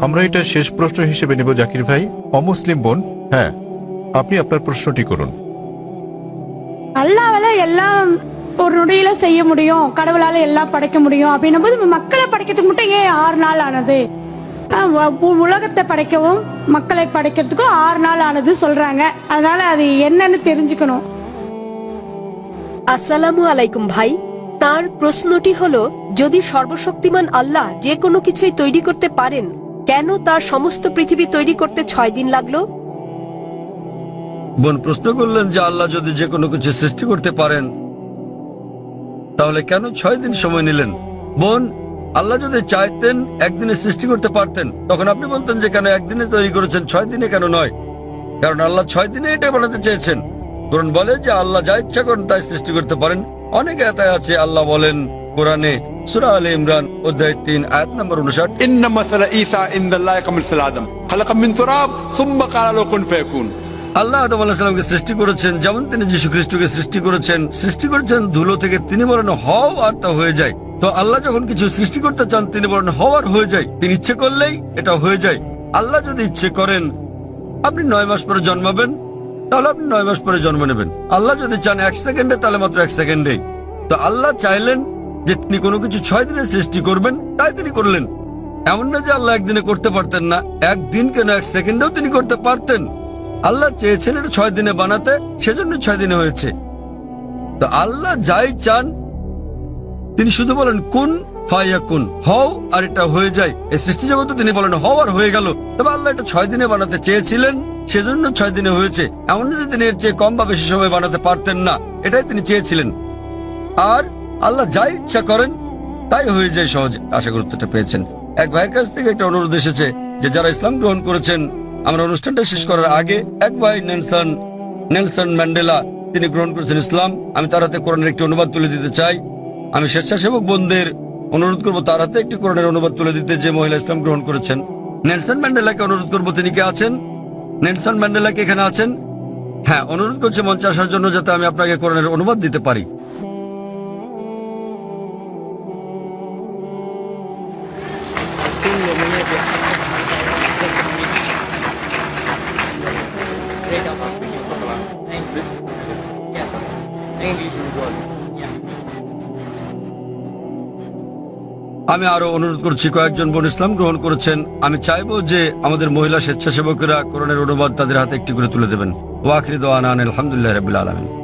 আমরা এটা শেষ প্রশ্ন হিসেবে নেব জাকির ভাই অমুসলিম বোন হ্যাঁ আপনি আপনার প্রশ্নটি করুন அல்லாவால எல்லாம் ஒரு நொடியில செய்ய முடியும் கடவுளால எல்லாம் படைக்க முடியும் அப்படின்னும் போது மக்களை படைக்கிறதுக்கு மட்டும் ஏன் ஆறு நாள் ஆனது ஆஹ் உ- உ- உலகத்தை படைக்கவும் மக்களை படைக்கிறதுக்கும் ஆறு நாள் ஆனது சொல்றாங்க அதனால அது என்னன்னு தெரிஞ்சுக்கணும் আসসালামু আলাইকুম ভাই তার প্রশ্নটি হলো যদি সর্বশক্তিমান আল্লাহ যে কোনো কিছুই তৈরি করতে পারেন কেন তার সমস্ত পৃথিবী তৈরি করতে ছয় দিন লাগল? বোন, প্রশ্ন করলেন যে আল্লাহ যদি যে কোনো কিছু সৃষ্টি করতে পারেন, তাহলে কেন ছয় দিন সময় নিলেন? বোন, আল্লাহ যদি চাইতেন একদিনে সৃষ্টি করতে পারতেন, তখন আপনি বলতেন যে কেন একদিনে তৈরি করেছেন, ছয় দিনে কেন নয়? কারণ আল্লাহ ছয় দিনে এটা বানাতে চেয়েছেন। কোরআন বলে যে আল্লাহ যা ইচ্ছা করেন তাই সৃষ্টি করতে পারেন। অনেক এতায় আছে, আল্লাহ বলেন কোরআনে সুরা আলে ইমরান অধ্যায় তিন আয়াত নম্বর উনষাট ইন্ন মাসালা ঈসা ইনদাল্লাহ কামিল আদম। খালাকা মিন তুরাব সুম্মা ক্বালা লাহু ফায়াকুন। আল্লাহ আদম আলাহিসামকে সৃষ্টি করেছেন যেমন তিনি যীশু খ্রিস্টকে সৃষ্টি করেছেন সৃষ্টি করেছেন ধুলো থেকে তিনি বলেন হও আর তা হয়ে যায়। তো আল্লাহ যখন কিছু সৃষ্টি করতে চান তিনি বলেন হওয়ার হয়ে যায়। তিনি ইচ্ছে করলেই এটা হয়ে যায়। আল্লাহ যদি ইচ্ছে করেন আপনি নয় মাস পরে জন্মাবেন তাহলে আপনি নয় মাস পরে জন্ম নেবেন। আল্লাহ যদি চান এক সেকেন্ডে তাহলে মাত্র এক সেকেন্ডেই। তো আল্লাহ চাইলেন যে তিনি কোনো কিছু ছয় দিনে সৃষ্টি করবেন, তাই তিনি করলেন। এমন না যে আল্লাহ একদিনে করতে পারতেন না, একদিন কেন এক সেকেন্ডেও তিনি করতে পারতেন। আল্লাহ চেয়েছেন এটা ছয় দিনে বানাতে, সেজন্য ছয় দিনে হয়েছে। তো আল্লাহ যাই চান, তিনি শুধু বলেন, কোন ফাইয়া কোন, হও আর এটা হয়ে যায়। এই সৃষ্টি জগতে তিনি বলেন, হও আর হয়ে গেল। তবে আল্লাহ এটা ছয় দিনে বানাতে চেয়েছিলেন, সেজন্য ছয় দিনে হয়েছে। এমন যে তিনি এর চেয়ে কম বা বেশি সময় বানাতে পারতেন না, এটাই তিনি চেয়েছিলেন। আর আল্লাহ যা ইচ্ছা করেন, তাই হয়ে যায় সহজ। আশা গুরুত্বটা পেয়েছেন। এক ভাইয়ের কাছ থেকে একটা অনুরোধ এসেছে যে যারা ইসলাম গ্রহণ করেছেন, আমরা অনুষ্ঠানটা শেষ করার আগে এক ভাই নেলসন নেলসন ম্যান্ডেলা, তিনি গ্রহণ করেছেন ইসলাম। আমি তার হাতে কোরআনের একটি অনুবাদ তুলে দিতে চাই। আমি স্বেচ্ছাসেবক বোনদের অনুরোধ করব, তার হাতে একটি কোরআনের অনুবাদ তুলে দিতে যে মহিলা ইসলাম গ্রহণ করেছেন। নেলসন ম্যান্ডেলাকে অনুরোধ করব, তিনি কে আছেন? নেলসন ম্যান্ডেলা কি এখানে আছেন? হ্যাঁ অনুরোধ করছে মঞ্চে আসার জন্য যাতে আমি আপনাকে কোরআনের অনুবাদ দিতে পারি। আমি আরও অনুরোধ করছি, কয়েকজন বোন ইসলাম গ্রহণ করেছেন। আমি চাইব যে আমাদের মহিলা স্বেচ্ছাসেবকেরা করোনার অনুবাদ তাদের হাতে একটি করে তুলে দেবেন। ওয়াকরি দোয়ান আলহামদুলিল্লাহ রবিল আলমিন।